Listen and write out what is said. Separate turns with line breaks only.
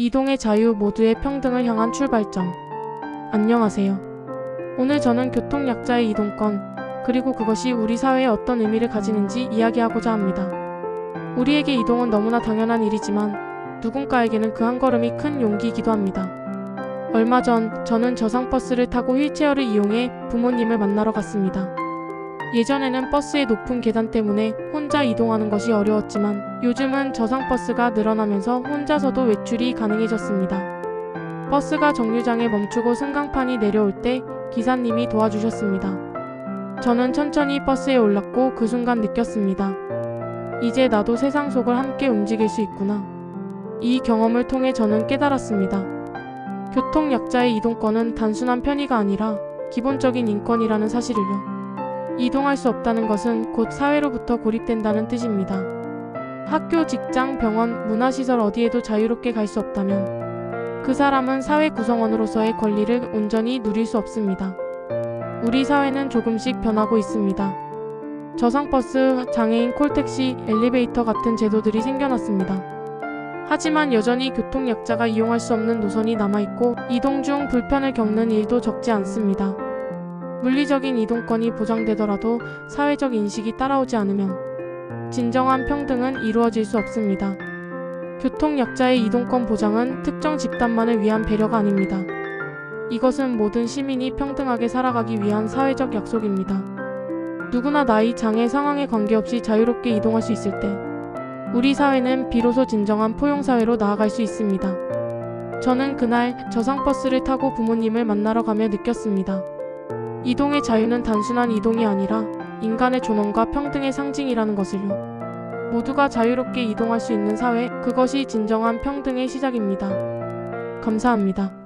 이동의 자유 모두의 평등을 향한 출발점. 안녕하세요. 오늘 저는 교통약자의 이동권, 그리고 그것이 우리 사회에 어떤 의미를 가지는지 이야기하고자 합니다. 우리에게 이동은 너무나 당연한 일이지만 누군가에게는 그 한 걸음이 큰 용기이기도 합니다. 얼마 전 저는 저상버스를 타고 휠체어를 이용해 부모님을 만나러 갔습니다. 예전에는 버스의 높은 계단 때문에 혼자 이동하는 것이 어려웠지만 요즘은 저상버스가 늘어나면서 혼자서도 외출이 가능해졌습니다. 버스가 정류장에 멈추고 승강판이 내려올 때 기사님이 도와주셨습니다. 저는 천천히 버스에 올랐고 그 순간 느꼈습니다. 이제 나도 세상 속을 함께 움직일 수 있구나. 이 경험을 통해 저는 깨달았습니다. 교통약자의 이동권은 단순한 편의가 아니라 기본적인 인권이라는 사실을요. 이동할 수 없다는 것은 곧 사회로부터 고립된다는 뜻입니다. 학교, 직장, 병원, 문화시설 어디에도 자유롭게 갈 수 없다면 그 사람은 사회 구성원으로서의 권리를 온전히 누릴 수 없습니다. 우리 사회는 조금씩 변하고 있습니다. 저상버스, 장애인 콜택시, 엘리베이터 같은 제도들이 생겨났습니다. 하지만 여전히 교통약자가 이용할 수 없는 노선이 남아있고 이동 중 불편을 겪는 일도 적지 않습니다. 물리적인 이동권이 보장되더라도 사회적 인식이 따라오지 않으면 진정한 평등은 이루어질 수 없습니다. 교통약자의 이동권 보장은 특정 집단만을 위한 배려가 아닙니다. 이것은 모든 시민이 평등하게 살아가기 위한 사회적 약속입니다. 누구나 나이, 장애, 상황에 관계없이 자유롭게 이동할 수 있을 때 우리 사회는 비로소 진정한 포용사회로 나아갈 수 있습니다. 저는 그날 저상버스를 타고 부모님을 만나러 가며 느꼈습니다. 이동의 자유는 단순한 이동이 아니라 인간의 존엄과 평등의 상징이라는 것을요. 모두가 자유롭게 이동할 수 있는 사회, 그것이 진정한 평등의 시작입니다. 감사합니다.